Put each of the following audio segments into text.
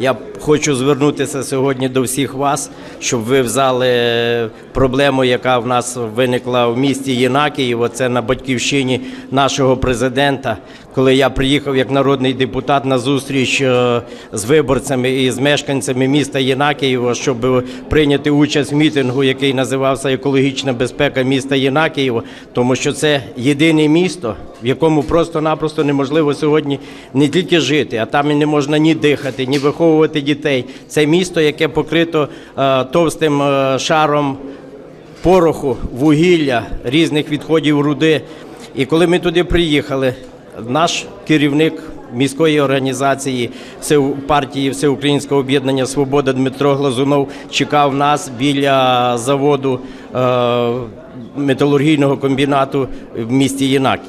Я хочу звернутися сьогодні до всіх вас, щоб ви взяли проблему, яка в нас виникла в місті Єнакіїво. Це на батьківщині нашого президента. Коли я приїхав як народний депутат на зустріч е, з виборцями і з мешканцями міста Єнакієво, щоб прийняти участь в мітингу, який називався Екологічна безпека міста Єнакієво, тому що це єдине місто, в якому просто-напросто неможливо сьогодні не тільки жити, а там і не можна ні дихати, ні виховувати дітей. Це місто, яке покрито е, товстим е, шаром пороху, вугілля, різних відходів руди. І коли ми туди приїхали, наш керівник міської організації партії Всеукраїнського об'єднання Свобода Дмитро Глазунов чекав нас біля заводу е, металургійного комбінату в місті Єнак.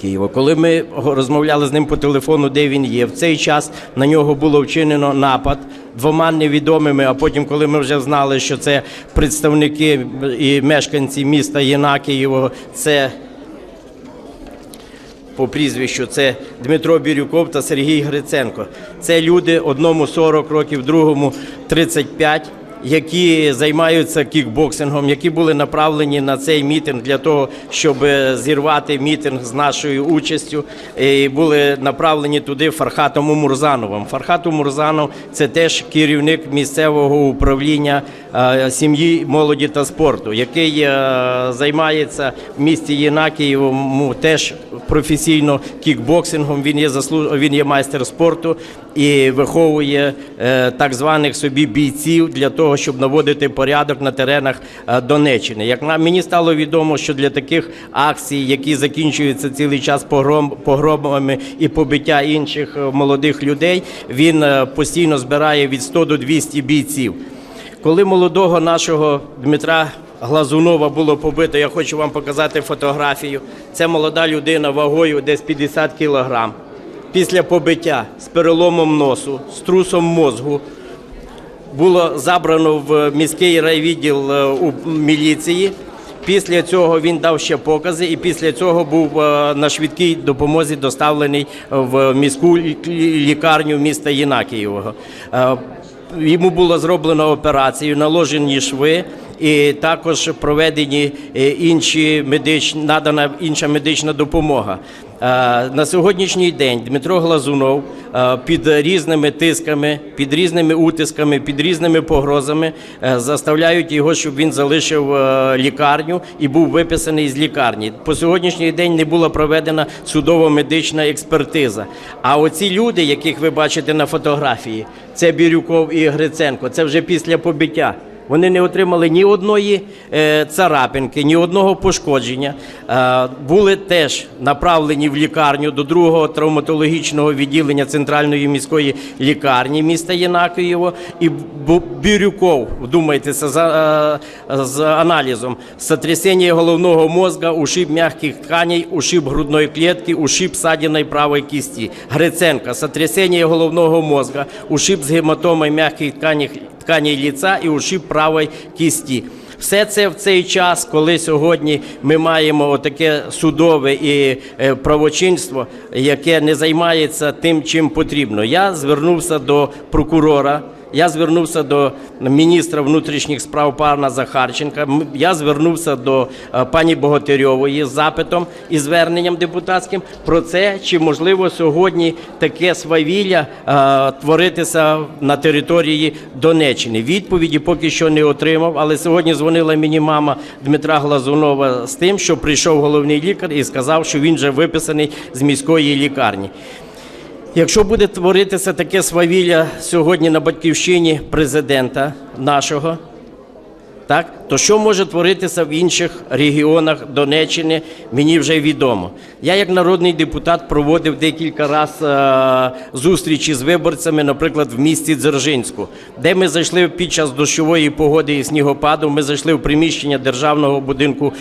Києва. Коли ми розмовляли з ним по телефону, де він є, в цей час на нього було вчинено напад двома невідомими. А потім, коли ми вже знали, що це представники і мешканці міста Єнакієво, це по прізвищу це Дмитро Бірюков та Сергій Гриценко. Це люди одному 40 років, другому 35, які займаються кікбоксингом, які були направлені на цей мітинг для того, щоб е, зірвати мітинг з нашою участю. І були направлені туди Фархатом Мурзановим. Фархат Мурзанов це теж керівник місцевого управління е, сім'ї, молоді та спорту, який е, займається в місті Єнакієвому теж професійно кікбоксингом. Він є заслуж... він є майстер спорту і виховує так званих собі бійців для того, щоб наводити порядок на теренах е, Донеччини. Як на мені стало відомо, що для таких акцій, які закінчуються цілий час погром погромами і побиття інших е, молодих людей, він е, постійно збирає від 100 до 200 бійців. Коли молодого нашого Дмитра Глазунова було побито, я хочу вам показати фотографію. Це молода людина вагою десь 50 кілограм. Після побиття з переломом носу, з трусом мозгу, було забрано в міський райвідділ е, у міліції. Після цього він дав ще покази, і після цього був е, на швидкій допомозі доставлений в міську лікарню міста Єнакієвого. Е, Йому було зроблено операцію, наложені шви. І також проведені е, інші медичні надана інша медична допомога. Е, На сьогоднішній день Дмитро Глазунов е, під різними тисками, під різними утисками, під різними погрозами заставляють його, щоб він залишив лікарню і був виписаний з лікарні. По сьогоднішній день не була проведена судово-медична експертиза. А оці люди, яких ви бачите на фотографії, це Бірюков і Гриценко. Це вже після побиття. Вони не отримали ні одної е, царапинки, ні одного пошкодження. Е, були теж направлені в лікарню до другого травматологічного відділення центральної міської лікарні міста Єнакієво. І Бірюков, вдумайтеся, за, е, аналізом сотрясення головного мозга, ушиб м'яких тканей, ушиб грудної клітки, ушиб садіної правої кісті. Гриценка, сотрясення головного мозга, ушиб з гематомою м'яких тканей, тканей ліца і ушиб правої кісті. Все це в цей час, коли сьогодні ми маємо отаке судове і е, правочинство, яке не займається тим, чим потрібно. Я звернувся до прокурора. Я звернувся до міністра внутрішніх справ пана Захарченка. Я звернувся до е, пані Богатирьової з запитом і зверненням депутатським про це, чи можливо сьогодні таке свавілля е, творитися на території Донеччини. Відповіді поки що не отримав, але сьогодні дзвонила мені мама Дмитра Глазунова з тим, що прийшов головний лікар і сказав, що він вже виписаний з міської лікарні. Якщо буде творитися таке свавілля сьогодні на батьківщині президента нашого, так, то що може творитися в інших регіонах Донеччини, мені вже відомо. Я, як народний депутат, проводив декілька разів е, зустрічі з виборцями, наприклад, в місті Дзержинську, де ми зайшли під час дощової погоди і снігопаду. Ми зайшли в приміщення державного будинку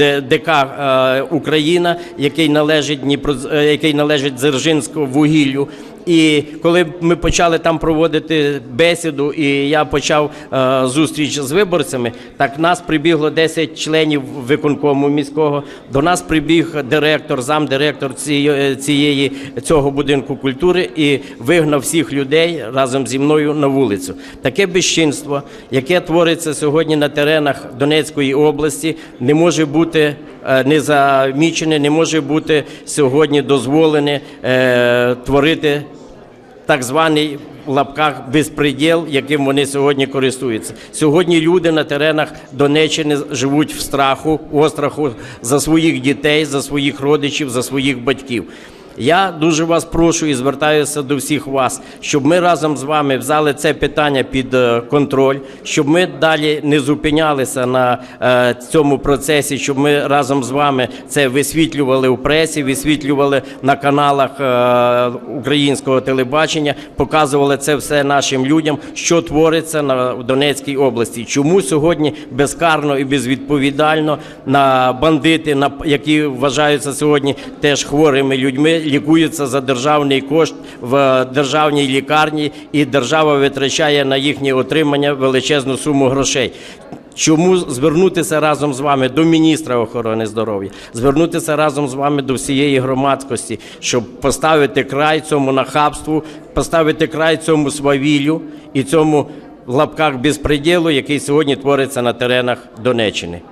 е, ДК е, Україна, який належить Дніпро, е, який належить Дзержинському вугіллю. І коли ми почали там проводити бесіду, і я почав е, зустріч з виборцями, так нас прибігло 10 членів виконкому міського. До нас прибіг директор, замдиректор цієї, цієї цього будинку культури і вигнав всіх людей разом зі мною на вулицю. Таке безчинство, яке твориться сьогодні на теренах Донецької області, не може бути е, не замічене, не може бути сьогодні дозволене е, творити так званий в лапках безпреділ, яким вони сьогодні користуються. Сьогодні люди на теренах Донеччини живуть в страху, остраху за своїх дітей, за своїх родичів, за своїх батьків. Я дуже вас прошу і звертаюся до всіх вас, щоб ми разом з вами взяли це питання під е, контроль, щоб ми далі не зупинялися на е, цьому процесі, щоб ми разом з вами це висвітлювали у пресі, висвітлювали на каналах е, українського телебачення, показували це все нашим людям, що твориться на в Донецькій області. Чому сьогодні безкарно і безвідповідально на бандити, на які вважаються сьогодні теж хворими людьми, лікуються за державний кошт в державній лікарні, і держава витрачає на їхнє отримання величезну суму грошей. Чому звернутися разом з вами до міністра охорони здоров'я, звернутися разом з вами до всієї громадськості, щоб поставити край цьому нахабству, поставити край цьому свавіллю і цьому в лапках безпреділу, який сьогодні твориться на теренах Донеччини.